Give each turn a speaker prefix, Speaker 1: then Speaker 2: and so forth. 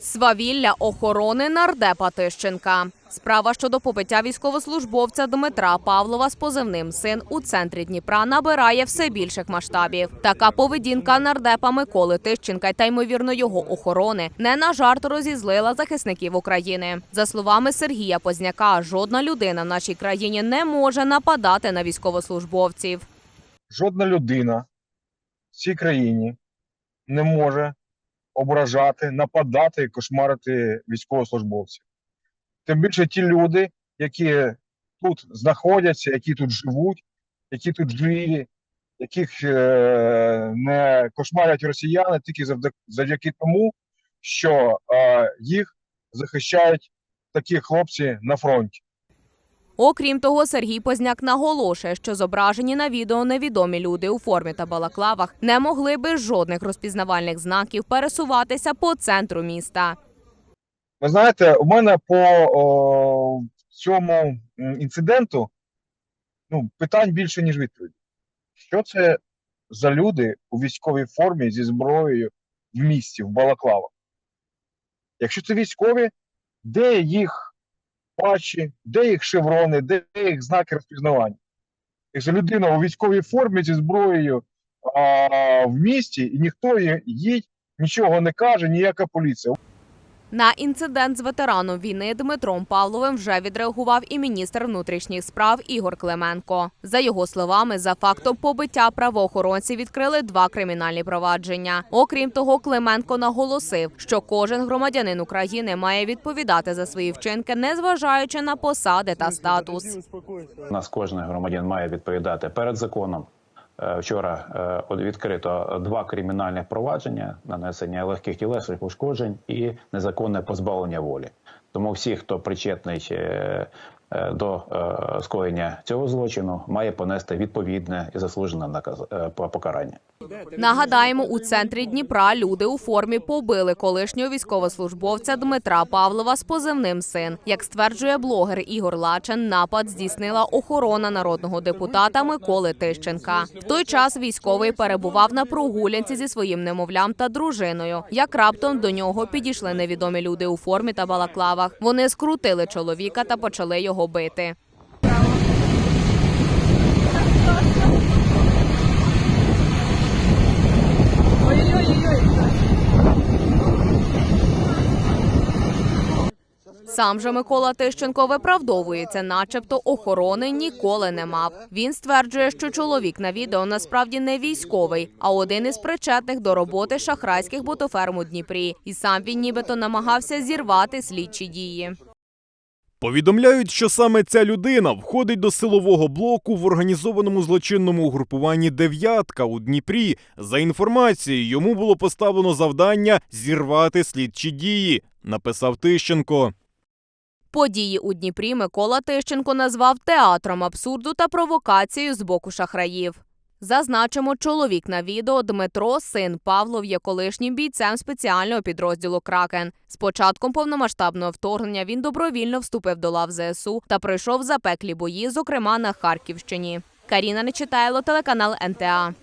Speaker 1: Свавілля охорони нардепа Тищенка. Справа щодо побиття військовослужбовця Дмитра Павлова з позивним син у центрі Дніпра набирає все більших масштабів. Така поведінка нардепа Миколи Тищенка та ймовірно його охорони не на жарт розізлила захисників України. За словами Сергія Позняка, жодна людина в нашій країні не може нападати на військовослужбовців.
Speaker 2: жодна людина в цій країні не може ображати, нападати кошмарити військовослужбовців. Тим більше ті люди, які тут знаходяться, які тут живуть, які тут живі, яких е, не кошмарять росіяни тільки завдяки, завдяки тому, що е, їх захищають такі хлопці на фронті.
Speaker 1: Окрім того, Сергій Позняк наголошує, що зображені на відео невідомі люди у формі та балаклавах не могли без жодних розпізнавальних знаків пересуватися по центру міста.
Speaker 2: Ви знаєте, у мене по о, цьому інциденту ну, питань більше, ніж відповідей. Що це за люди у військовій формі зі зброєю в місті, в Балаклавах? Якщо це військові, де їх патчі, де їх шеврони, де їх знаки розпізнавання? Якщо людина у військовій формі зі зброєю а, в місті, і ніхто їй нічого не каже, ніяка поліція.
Speaker 1: На інцидент з ветераном війни Дмитром Павловим вже відреагував і міністр внутрішніх справ Ігор Клименко. За його словами, за фактом побиття правоохоронці відкрили два кримінальні провадження. Окрім того, Клименко наголосив, що кожен громадянин України має відповідати за свої вчинки, незважаючи на посади та статус.
Speaker 3: У нас кожен громадян має відповідати перед законом. Е, Вчора е, відкрито два кримінальних провадження, нанесення легких тілесних ушкоджень і незаконне позбавлення волі. Тому всі, хто причетний е, до скоєння цього злочину, має понести відповідне і заслужене покарання.
Speaker 1: Нагадаємо, у центрі Дніпра люди у формі побили колишнього військовослужбовця Дмитра Павлова з позивним син. Як стверджує блогер Ігор Лачен, напад здійснила охорона народного депутата Миколи Тищенка. В той час військовий перебував на прогулянці зі своїм немовлям та дружиною. Як раптом до нього підійшли невідомі люди у формі та балаклавах. Вони скрутили чоловіка та почали його бити. Сам же Микола Тищенко виправдовується, начебто охорони ніколи не мав. Він стверджує, що чоловік на відео насправді не військовий, а один із причетних до роботи шахрайських ботоферм у Дніпрі. І сам він нібито намагався зірвати слідчі дії.
Speaker 4: Повідомляють, що саме ця людина входить до силового блоку в організованому злочинному угрупуванні Дев'ятка у Дніпрі. За інформацією, йому було поставлено завдання зірвати слідчі дії, написав Тищенко.
Speaker 1: Події у Дніпрі Микола Тищенко назвав театром абсурду та провокацією з боку шахраїв. Зазначимо, чоловік на відео Дмитро, син Павлов, є колишнім бійцем спеціального підрозділу Кракен. З початком повномасштабного вторгнення він добровільно вступив до лав ЗСУ та пройшов запеклі бої, зокрема на Харківщині. Каріна Нечитайло, телеканал НТА.